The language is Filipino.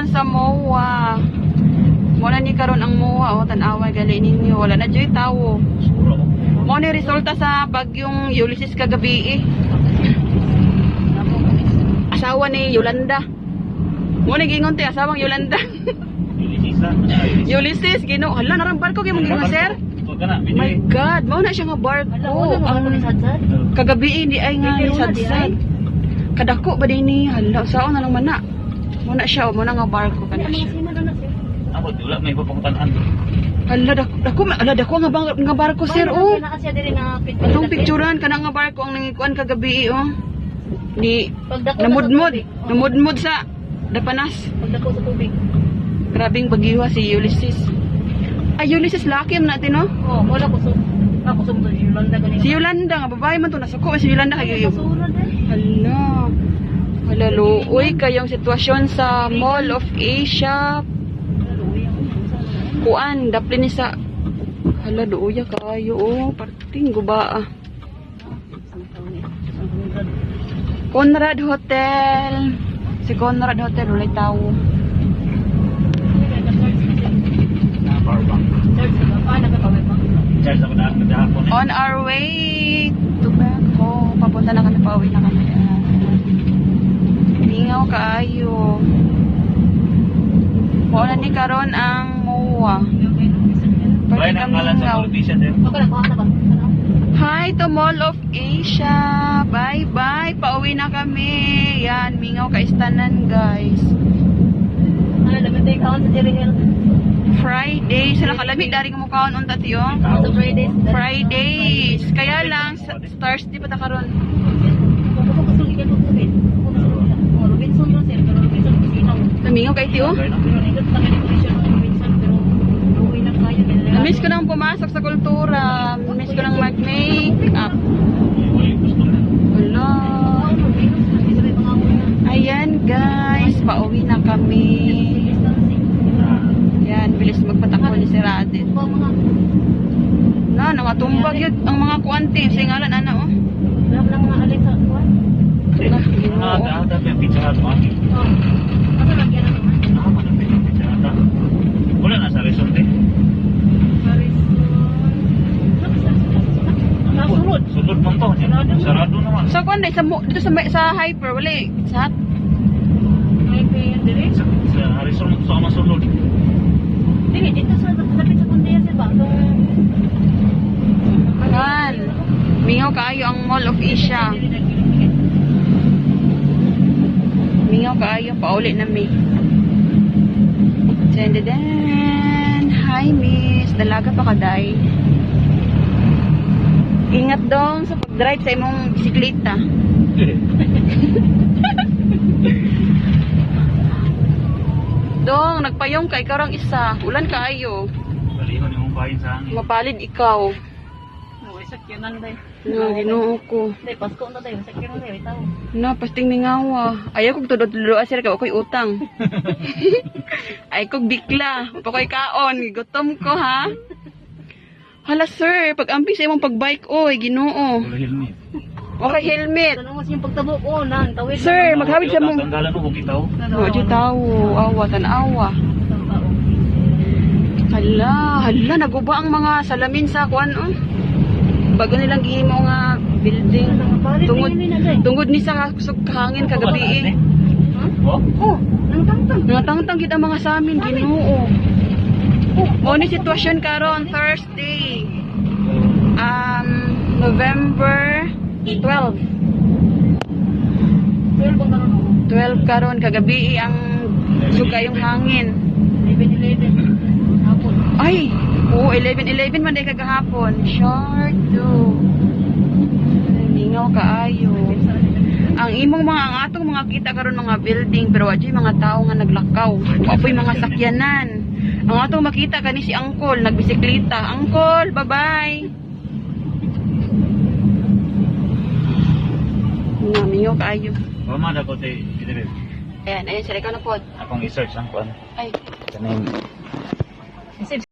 karon sa MOA. Wala ni karon ang MOA o tanawa gali ninyo. Wala na joy tawo. Mo ni resulta sa bagyong Ulysses kagabi eh. Asawa ni Yolanda. Mo ni gingon ti asawang Yolanda. Ulysses gino. Hala narambar ko gyud gingon sir. Na. My God, mao na siya nga barko. Ang kagabi hindi ay nga ni sadsad. Kadako ba din ni? Hala, saan na lang man na. Muna siya, o muna nga barko ka na siya. Ako, wala may papuntahan. Hala, dako, dako, hala, dako nga, bang, nga barko, sir, oh. Itong picturean ka na nga barko ang nangikuan kagabi, oh. Ni, namudmod, namudmod sa dapanas. Pagdako sa tubig. Grabing bagyo si Ulysses. Ay, Ulysses, laki man natin, no? Oh, wala ko so. Ako sa Yolanda ganito. Si Yolanda, nga babae man to, nasuko, si Yolanda kayo. Eh. Hala. Hala, luoy kayong sitwasyon sa Mall of Asia. Kuan, dapli ni sa... Hala, luoy kayo, oh. Parting guba, ah. Conrad Hotel. Si Conrad Hotel, ulay tao. On our way to Bangkok. Papunta na kami, pauwi na kami. Lingaw kaayo. Mo na ni karon ang MOA. Bayan ang sa? Ano? Hi to Mall of Asia. Bye-bye. Pauwi na kami. Yan, mingaw ka istanan, guys. Ano, sa. Friday. Sila kalami, dari mo kaon unta tiyo. Sa Fridays. Fridays. Kaya lang, sa- stars di pa ta karon. Namingaw kay kayo. Namiss ko nang pumasok sa kultura. Namiss ko nang mag-make up. Wala. Ayan, guys. Pauwi na kami. Yan, bilis magpatakbo ni si mga Na, nakatumbag yun ang mga kuante. Singalan, ana, oh. Wala mga alis sa kuwan. Ah, ginoo. Ah, dah dah may hut mo. Oh. Asa lagyan na naman? Ah, mana may pizza hut. Wala na sa resort eh. Nasurod. Sulod man to. Sarado naman. So, kung sa, dito sa, sa hyper, wala eh. Sa kaya dire. Sa, sa mo sa masulod. Dire dito sa lapit sa kundiya sa bagong Yan. Mingaw kaayo ang Mall of Asia. Mingaw kaayo, pauli na mi. Dendeden. Hi, miss. Dalaga pa kaday. Ingat dong sa pag-drive sa imong bisikleta. Dong, nagpayong kay karang isa. Ulan kaayo. Balihon yung bahin sa hangin. Mapalid ikaw. Uy, sakyanan day. No, ginoo ko. Day, Pasko na day, sakyanan day, itaw. Na, pasting mingawa. Ayaw kong tudot-tudot asir ka, ako'y utang. Ay kong bikla. Pa ko'y kaon. Gutom ko, ha? Hala, sir. Pag ampi sa imong pagbike, oy, ginoo. Wala helmet. Okay, helmet. Tanong mo siyang pagtabo ko, nang tawid. Sir, maghawid sa mong... Tanggalan mo kung itaw. No, di tao. Awa, tanawa. Hala, hala, naguba ang mga salamin sa kuan, oh. Bago nilang gihimo nga building. Tungod, tungod ni sa kusog kahangin kagabi, eh. Oh? Oh, nang tangtang. Natangtang gid ang mga sa amin, ginoo. O ni sitwasyon karon Thursday. Um November 12. Pero kung karon ako, 12 karon kagabi ang suga yung hangin. 11-11. Hapon. Ay, oo 11-11 man day kagahapon. Short to. Lingaw kaayo. Ang imong mga ang atong mga kita karon mga building pero wa mga tao nga naglakaw. Wa po'y mga sakyanan. Ang atong makita kani si Angkol nagbisikleta. Angkol, bye-bye. Namingaw kaayo. Mama da ko tay. Ayan, ayan sila ka na pod. Akong i-search ang kuan. Ay. Kasi